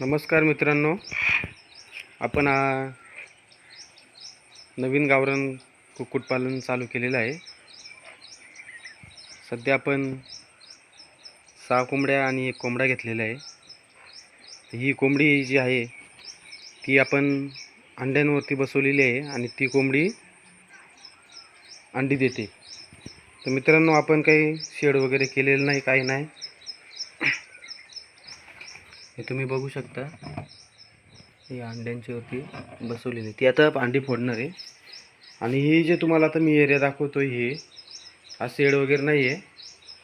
नमस्कार मित्रांनो. आपण नवीन गावरान कुक्कुटपालन चालू केलेलं आहे. सध्या आपण सहा कोंबड्या आणि एक कोंबडा घेतलेला आहे. ही कोंबडी जी आहे ती आपण अंड्यांवरती बसवलेली आहे आणि ती कोंबडी अंडी देते. तर मित्रांनो आपण काही शेड वगैरे केलेलं नाही काही नाही. हे तुम्ही बघू शकता. ही अंड्यांची होती बसवलेली. ती आता अंडी फोडणार आहे. आणि ही जे तुम्हाला आता मी एरिया दाखवतो हे हा शेड वगैरे नाही आहे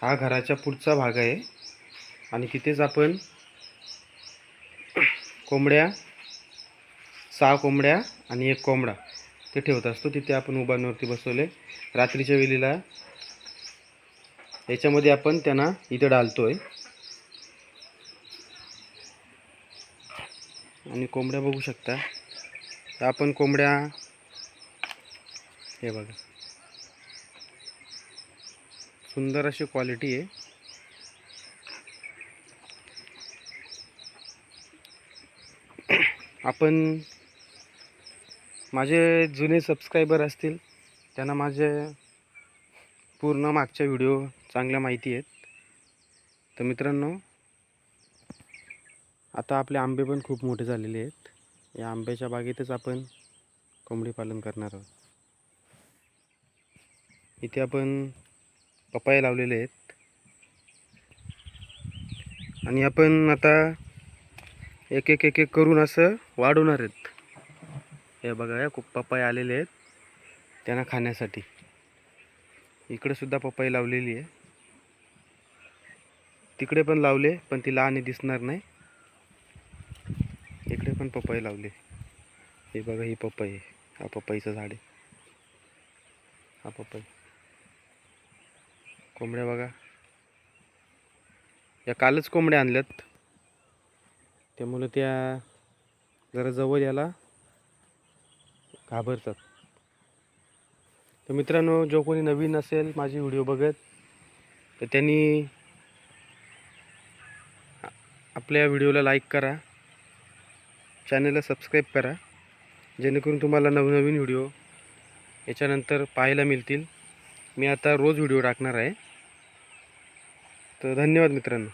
हा घराच्या पुढचा भाग आहे. आणि तिथेच आपण कोंबड्या सहा कोंबड्या आणि एक कोंबडा ते ठेवत असतो. तिथे आपण उभारण्यावरती बसवले. रात्रीच्या वेळेला याच्यामध्ये आपण त्यांना इथं डालतो आहे आणि कोंबड्या बघू शकता. तर आपण कोंबड्या हे बघा. सुंदर अशी क्वालिटी आहे. आपण माझे जुने सबस्क्रायबर असतील त्यांना माझे पूर्ण मागच्या व्हिडिओ चांगल्या माहिती आहेत. तर मित्रांनो आता आपले आंबे पण खूप मोठे झालेले आहेत. या आंब्याच्या बागेतच आपण कोंबडी पालन करणार आहोत. इथे आपण पपाया लावलेले आहेत. आणि आपण आता एक एक एक एक करून असं वाढवणार आहेत. हे बघा या खूप पपाय आलेले आहेत त्यांना खाण्यासाठी. इकडेसुद्धा पपाई लावलेली आहे. तिकडे पण लावले पण ती लहान दिसणार नाही. पण पपई लावले. हे बघा ही पपई हा पपईचं झाड आहे. हा पपई. कोंबड्या बघा. या कालच कोंबड्या आणल्यात. त्यामुळं त्या जरा जवळ याला घाबरतात. तर मित्रांनो जो कोणी नवीन असेल माझी व्हिडिओ बघत तर त्यांनी आपल्या व्हिडिओला लाईक करा. चॅनलला सबस्क्राईब करा जेणेकरून तुम्हाला नवनवीन व्हिडिओ याच्यानंतर पाहायला मिळतील. मी आता रोज व्हिडिओ टाकणार आहे. तर धन्यवाद मित्रांनो.